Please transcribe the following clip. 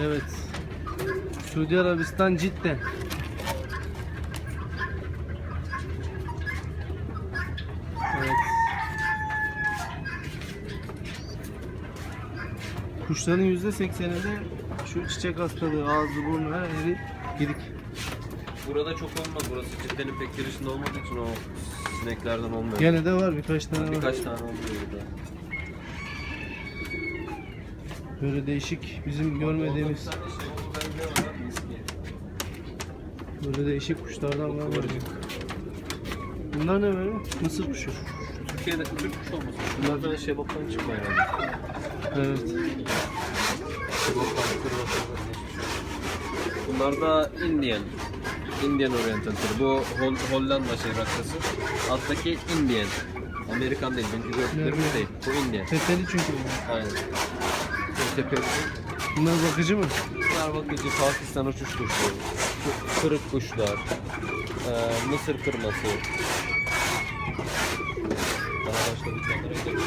Evet. Suudi Arabistan Cidden. Evet. Kuşların yüzde sekseninde şu çiçek hastalığı, ağzı, burnu her yeri gidik. Burada çok olmaz. Burası ciddenin pek girişinde olmadığı için o sineklerden olmuyor. Gene de var birkaç tane var. Birkaç tane oluyor burada. Böyle değişik bizim görmediğimiz böyle değişik kuşlardan var. Bunlar ne böyle? Mısır kuşu. Türkiye'de Türk kuş olması. Bunlardan şebaptan çıkma herhalde. Evet. Şebaptan kırmasından Bunlar da Indian. Indian Oriental türü. Bu Hol Hollanda şey rakkası. Alttaki Indian. Amerikan değil, çünkü gördüklerimiz Evet. değil. Bu Indian. Tepeli çünkü bunlar. Aynen. Bu tepeli. Bunlar bakıcı mı? Bunlar bakıcı Pakistan uçuş kuşları. Ku- Kırık kuşlar. Ee, Mısır kırması. Daha başka bir tane renk.